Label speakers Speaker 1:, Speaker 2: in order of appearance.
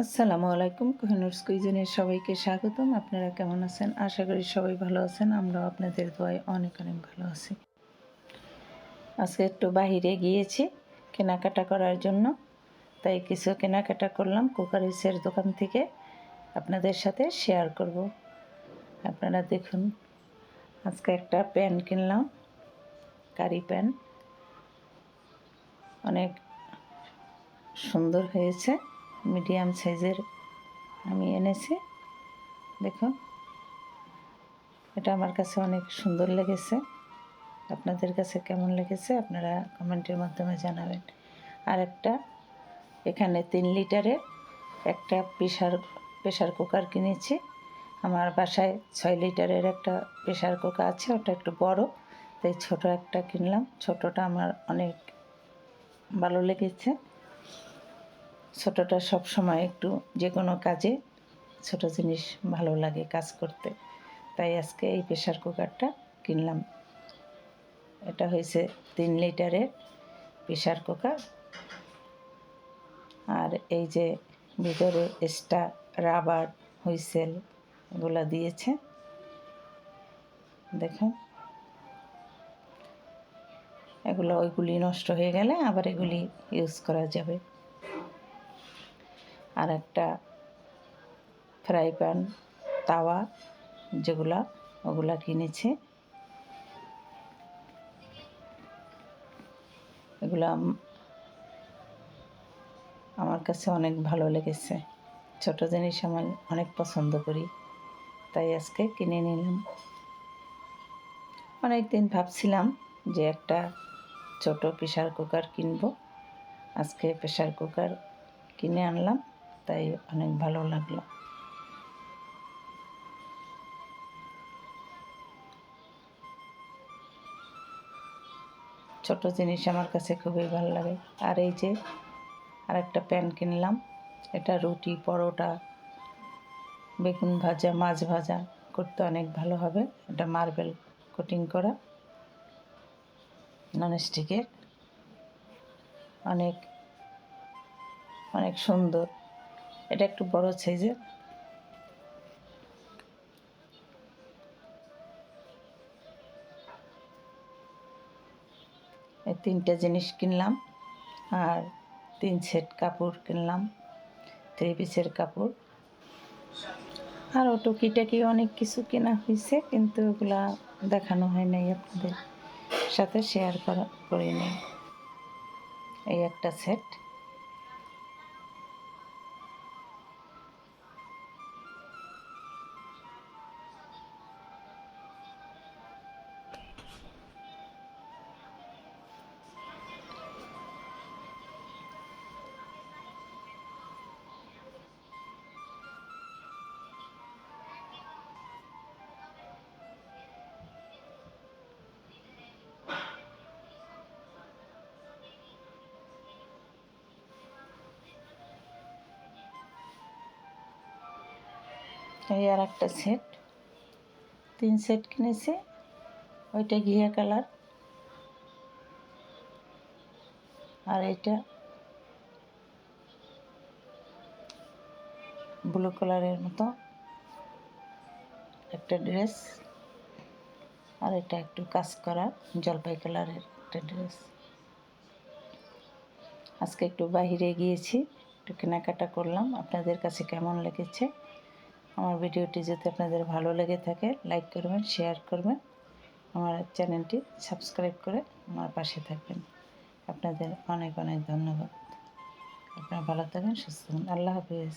Speaker 1: আসসালামু আলাইকুম কোহিনুর কুইজনের সবাইকে স্বাগতম। আপনারা কেমন আছেন? আশা করি সবাই ভালো আছেন। আমরাও আপনাদের দোয়ায় অনেক অনেক ভালো আছি। আজকে একটু বাহিরে গিয়েছি কেনাকাটা করার জন্য। তাই কিছু কেনাকাটা করলাম কুকারিসের দোকান থেকে আপনাদের সাথে শেয়ার করব। আপনারা দেখুন, আজকে একটা প্যান কিনলাম, কারি প্যান। অনেক সুন্দর হয়েছে। মিডিয়াম সাইজের আমি এনেছি। দেখুন, এটা আমার কাছে অনেক সুন্দর লেগেছে। আপনাদের কাছে কেমন লেগেছে আপনারা কমেন্টের মাধ্যমে জানাবেন। আর একটা এখানে তিন লিটারের একটা প্রেশার প্রেশার কুকার কিনেছি। আমার বাসায় ছয় লিটারের একটা প্রেশার কুকার আছে, ওটা একটু বড়, তাই ছোট একটা কিনলাম। ছোটটা আমার অনেক ভালো লেগেছে। ছোটোটা সব সময় একটু যে কোনো কাজে ছোট জিনিস ভালো লাগে কাজ করতে। তাই আজকে এই প্রেশার কুকারটা কিনলাম। এটা হয়েছে তিন লিটারের প্রেশার কুকার। আর এই যে ভিতরে এক্সট্রা রাবার, হুইসেল এগুলো দিয়েছে। দেখুন। এগুলো ওইগুলি নষ্ট হয়ে গেলে আবার এগুলি ইউজ করা যাবে। আর একটা ফ্রাই প্যান, তাওয়া যেগুলা ওগুলা কিনেছি। এগুলা আমার কাছে অনেক ভালো লেগেছে। ছোট জিনিস আমি অনেক পছন্দ করি, তাই আজকে কিনে নিলাম। অনেক দিন ভাবছিলাম যে একটা ছোট প্রেশার কুকার কিনবো। আজকে প্রেশার কুকার কিনে আনলাম। তাই অনেক ভালো লাগল। ছোট জিনিস আমার কাছে খুবই ভালো লাগে। আর এই যে আর একটা প্যান কিনলাম, এটা রুটি, পরোটা, বেগুন ভাজা, মাছ ভাজা, করতে অনেক ভালো হবে। এটা মার্বেল কোটিং করা ননস্টিকের অনেক অনেক সুন্দর। এটা একটু বড় সাইজের। তিনটে জিনিস কিনলাম, আর তিন সেট কাপড় কিনলাম থ্রি পিসের কাপড়। আরও টুকিটাকি অনেক কিছু কেনা হয়েছে, কিন্তু ওগুলা দেখানো হয় নাই আপনাদের সাথে শেয়ার করা করি নেই এই একটা সেট। এই আর একটা সেট তিন সেট কিনেছে। ওইটা ঘিয়া কালার। আর এটা ব্লু কালারের মতো। একটা ড্রেস আর এটা একটু কাজ করা জলপাই কালারের একটা ড্রেস আজকে একটু বাহিরে গিয়েছি, একটু কেনাকাটা করলাম। আপনাদের কাছে কেমন লেগেছে? আমার ভিডিওটি যদি আপনাদের ভালো লেগে থাকে লাইক করবেন শেয়ার করবেন, আমার চ্যানেলটি সাবস্ক্রাইব করে আমার পাশে থাকবেন। আপনাদের অনেক অনেক ধন্যবাদ। আপনারা ভালো থাকবেন সুস্থ থাকবেন আল্লাহ হাফিজ।